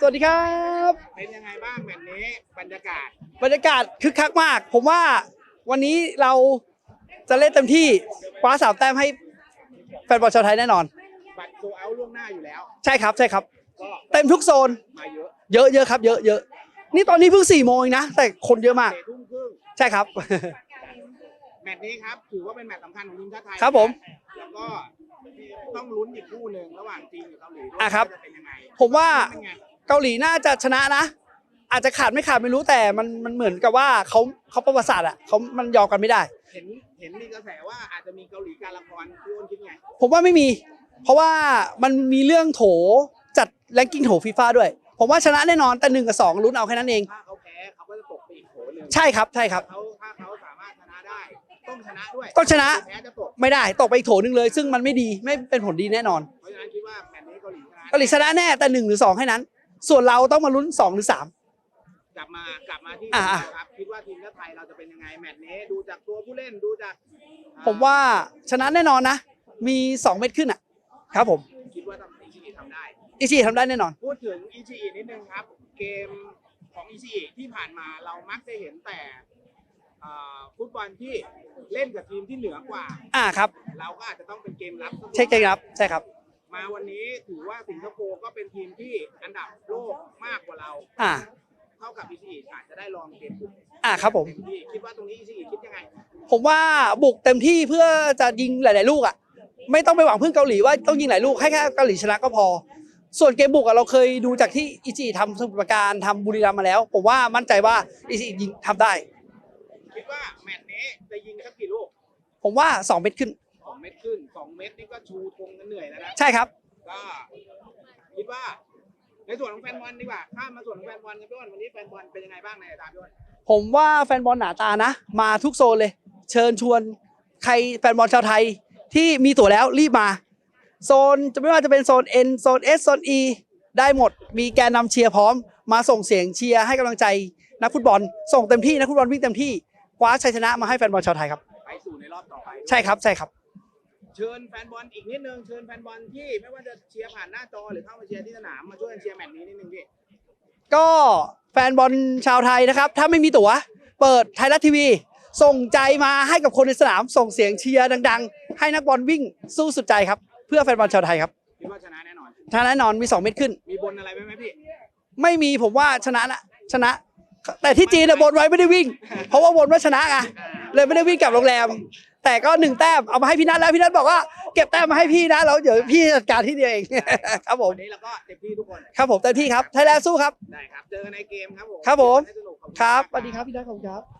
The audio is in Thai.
สวัสดีครับ เป็นยังไงบ้างแบบนี้บรรยากาศ บรรยากาศคึกคักมาก ผมว่าวันนี้เราจะเล่นเต็มที่คว้าสามแต้มให้แฟนบอลชาวไทยแน่นอน บัตรโซเอาล่วงหน้าอยู่แล้ว ใช่ครับใช่ครับ ก็เต็มทุกโซน มาเยอะเยอะเยอะครับเยอะเยอะนี่ตอนนี้เพิ่งสี่โมงเองนะ แต่คนเยอะมาก เตะทุ่มครึ่งใช่ครับ แมตช์นี้ครับ ถือว่าเป็นแมตช์สำคัญของทีมชาติไทยครับผมแล้วก็ต้องลุ้นอีกคู่หนึ่งระหว่างจีนกับเกาหลีด้วยอะครับ ว่าจะเป็นยังไงผมว่า เป็นไง เกาหลีน่าจะชนะนะ อาจจะขาดไม่ขาดไม่รู้แต่มันมันเหมือนกับว่าเขาเขาประวัติศาสตร์อะเขามันยอมกันไม่ได้ เห็นเห็นมีกระแสว่าอาจจะมีเกาหลีการละครพี่อ้นคิดไงผมว่าไม่มี เพราะว่ามันมีเรื่องโถจัดแรงกิ้งโถฟีฟ่าด้วย ผมว่าชนะแน่นอนแต่หนึ่งกับสองลุ้นเอาแค่นั้นเอง ถ้าเขาแพ้เขาก็จะตกไปอีกโถหนึ่งใช่ครับใช่ครับ เขาถ้าเขาสามารถชนะได้ ต้องชนะด้วยต้องชนะ แพ้จะตกไม่ได้ตกไปอีกโถหนึ่งเลย ซึ่งมันไม่ดีไม่เป็นผลดีแน่นอนเพราะฉะนั้นคิดว่าแมตช์นี้เกาหลีชนะ เกาหลีชนะแน่แต่หนึ่งหรือสองแค่นั้น ส่วนเราต้องมาลุ้นสองหรือสาม กลับมากลับมาที่อ่าเราครับคิดว่าทีมชาติไทยเราจะเป็นยังไงแมตช์นี้ดูจากตัวผู้เล่นดูจากอ่ผมว่าชนะแน่นอนนะ มีสองเม็ดขึ้นอะ ครับผม คิดว่าทำอิชิอิทำได้ อิชิทำได้แน่นอน พูดถึงอิชิอินิดนึงครับ เกมของอิชิอิที่ผ่านมาเรามักจะเห็นแต่อ่าฟุตบอลที่เล่นกับทีมที่เหนือกว่า อ่าครับ เราก็อาจจะต้องเป็นเกมรับใช่ใช่ครับ ใช่ครับ มาวันนี้ถือว่าสิงคโปร์ก็เป็นทีมที่อันดับโลกมากกว่าเรา อ่า เท่ากับอิชิอิอาจจะได้ลองเกมบุกอ่าครับผม เต็มที่คิดว่าตรงนี้อิชิอิคิดยังไง ผมว่าบุกเต็มที่เพื่อจะยิงหลาย ๆ ลูกอะ ไม่ต้องไปหวังพึ่งเกาหลีว่าต้องยิงหลายลูกให้แค่เกาหลีชนะก็พอ ส่วนเกมบุกอะเราเคยดูจากที่อิจิทำสมุทรปราการทำบุรีรัมย์มาแล้ว ผมว่ามั่นใจว่าอิจิยิงทำได้ คิดว่าแมตช์นี้จะยิงสักกี่ลูกผมว่า2เม็ดขึ้นสอง เม็ดขึ้นสองเม็ดนี่ก็ชูธงกันเหนื่อยแล้วนะใช่ครับ ก็คิดว่า ในส่วนของแฟนบอลดีกว่าข้ามมาส่วนของแฟนบอลกันพี่อ้นวันนี้แฟนบอลเป็นยังไงบ้างในตามพี่อ้นผมว่าแฟนบอลหนาตานะ มาทุกโซนเลย เชิญชวนใครแฟนบอลชาวไทยที่มีตั๋วแล้วรีบมา โซนจะไม่ว่าจะเป็นโซน N โซน S โซน E ได้หมด มีแกนนำเชียร์พร้อม มาส่งเสียงเชียร์ให้กำลังใจนักฟุตบอล ส่งเต็มที่นักฟุตบอลวิ่งเต็มที่คว้าชัยชนะมาให้แฟนบอลชาวไทยครับ ไปสู่ในรอบต่อไปด้วย ใช่ครับ ใช่ครับ เชิญแฟนบอลอีกนิดนึง เชิญแฟนบอลที่ไม่ว่าจะเชียร์ผ่านหน้าจอหรือเข้ามาเชียร์ที่สนามมาช่วยกันเชียร์แมตช์นี้นิดนึงพี่ ก็แฟนบอลชาวไทยนะครับ ถ้าไม่มีตั๋ว เปิดไทยรัฐทีวี ส่งใจมาให้กับคนในสนาม ส่งเสียงเชียร์ดัง ๆ ให้นักบอลวิ่งสู้สุดใจครับ เพื่อแฟนบอลชาวไทยครับคิดว่าชนะแน่นอน ชนะแน่นอนมี 2 เม็ดขึ้น มีบนอะไรไหมไหมพี่ ไม่มีผมว่าชนะนะชนะ แต่ที่จีนน่ะบนไว้ไม่ได้วิ่ง เพราะว่าบนว่าชนะไงเลยไม่ได้วิ่งกลับโรงแรม แต่ก็หนึ่งแต้มเอามาให้พี่นัทแล้วพี่นัทบอกว่าเก็บแต้มมาให้พี่นะแล้วเดี๋ยวพี่จัดการที่เดียวเอง ครับผมวันนี้เราก็เต็มที่ทุกคนครับผมเต็มที่ครับไทยแลนด์สู้ครับได้ครับเจอกันในเกมครับผมครับผม ให้สนุกขอณ ครับสวัสดีครับพี่นัทขอบคุณครับ